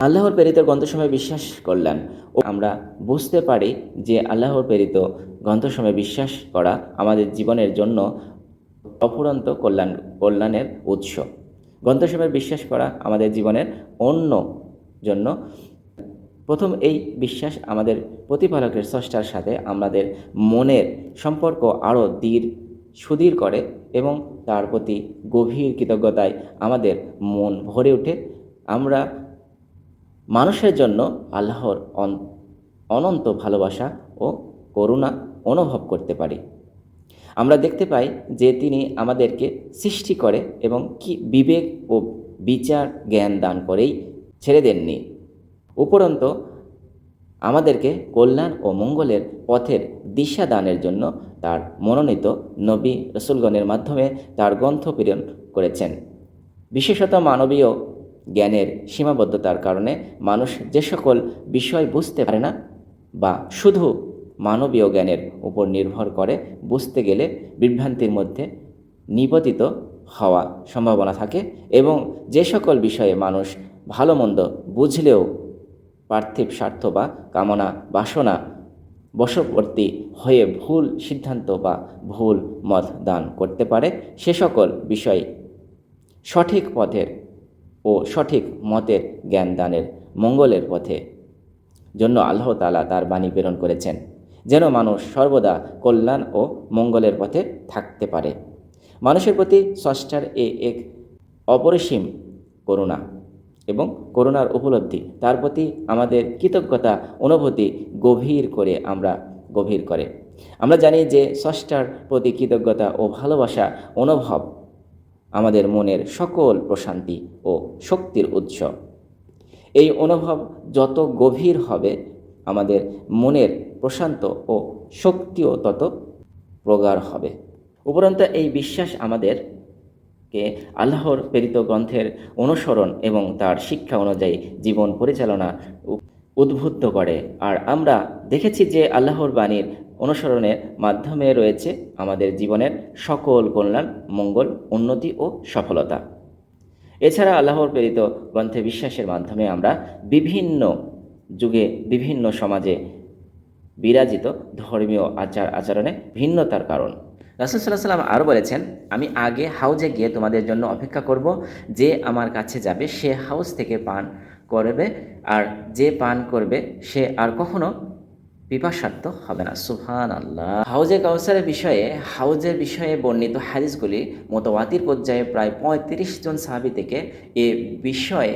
আল্লাহর প্রেরিত গ্রন্থসময়ে বিশ্বাস করলেন ও আমরা বুঝতে পারি যে আল্লাহর প্রেরিত গ্রন্থসময়ে বিশ্বাস করা আমাদের জীবনের জন্য অফুরন্ত কল্যাণ, কল্যাণের উৎস। গ্রন্থসময়ে বিশ্বাস করা আমাদের জীবনের অন্য জন্য। প্রথম এই বিশ্বাস আমাদের প্রতিপালকের স্রষ্টার সাথে আমাদের মনের সম্পর্ক আরও দৃঢ় সুদীর করে এবং তার প্রতি গভীর কৃতজ্ঞতায় আমাদের মন ভরে ওঠে। আমরা মানুষের জন্য আল্লাহর অন- অনন্ত ভালোবাসা ও করুণা অনুভব করতে পারি। আমরা দেখতে পাই যে তিনি আমাদেরকে সৃষ্টি করে এবং কি বিবেক ও বিচার জ্ঞান দান করেই ছেড়ে দেননি। উপরন্ত, আমাদেরকে কল্যাণ ও মঙ্গলের পথের দিশা দানের জন্য তার মনোনীত নবী রসুলগণের মাধ্যমে তার গ্রন্থ প্রেরণ করেছেন। বিশেষত মানবীয় জ্ঞানের সীমাবদ্ধতার কারণে মানুষ যে সকল বিষয় বুঝতে পারে না বা শুধু মানবীয় জ্ঞানের উপর নির্ভর করে বুঝতে গেলে বিভ্রান্তির মধ্যে নিপতিত হওয়া সম্ভাবনা থাকে এবং যে সকল বিষয়ে মানুষ ভালো মন্দ বুঝলেও পার্থিব স্বার্থ বা কামনা বাসনা বশবর্তী হয়ে ভুল সিদ্ধান্ত বা ভুল মত দান করতে পারে, সে সকল বিষয় সঠিক পথের ও সঠিক মতের জ্ঞান দানের মঙ্গলের পথে। জন্য আল্লাহ তালা তার বাণী প্রেরণ করেছেন, যেন মানুষ সর্বদা কল্যাণ ও মঙ্গলের পথে থাকতে পারে। মানুষের প্রতি স্রষ্টার এ এক অপরিসীম করুণা এবং করুণার উপলব্ধি, তার প্রতি আমাদের কৃতজ্ঞতা, অনুভূতি গভীর করে আমরা গভীর করে। আমরা জানি যে স্রষ্টার প্রতি কৃতজ্ঞতা ও ভালোবাসা অনুভব আমাদের মনের সকল প্রশান্তি ও শক্তির উৎস। এই অনুভব যত গভীর হবে, আমাদের মনের প্রশান্ত ও শক্তিও তত প্রগাঢ় হবে। উপরন্ত এই বিশ্বাস আমাদেরকে আল্লাহর প্রেরিত গ্রন্থের অনুসরণ এবং তার শিক্ষা অনুযায়ী জীবন পরিচালনা উদ্বুদ্ধ করে। আর আমরা দেখেছি যে আল্লাহর বাণীর অনুসরণের মাধ্যমে রয়েছে আমাদের জীবনের সকল কল্যাণ, মঙ্গল, উন্নতি ও সফলতা। এছাড়া আল্লাহর প্রেরিত গ্রন্থে বিশ্বাসের মাধ্যমে আমরা বিভিন্ন যুগে বিভিন্ন সমাজে বিরাজিত ধর্মীয় আচার আচরণে ভিন্নতার কারণ। রাসুল সাল্লাহ সাল্লাম আরও বলেছেন, আমি আগে হাউজে গিয়ে তোমাদের জন্য অপেক্ষা করব, যে আমার কাছে যাবে, সে হাউস থেকে পান করবে, আর যে পান করবে, সে আর কখনো পিপাসার্থ হবে না সুহান আল্লাহ হাউজে কাউসারের বিষয়ে, হাউজের বিষয়ে বর্ণিত হাদিসগুলি মোতাবাতির পর্যায়ে প্রায় পঁয়ত্রিশ জন সাহাবি থেকে এ বিষয়ে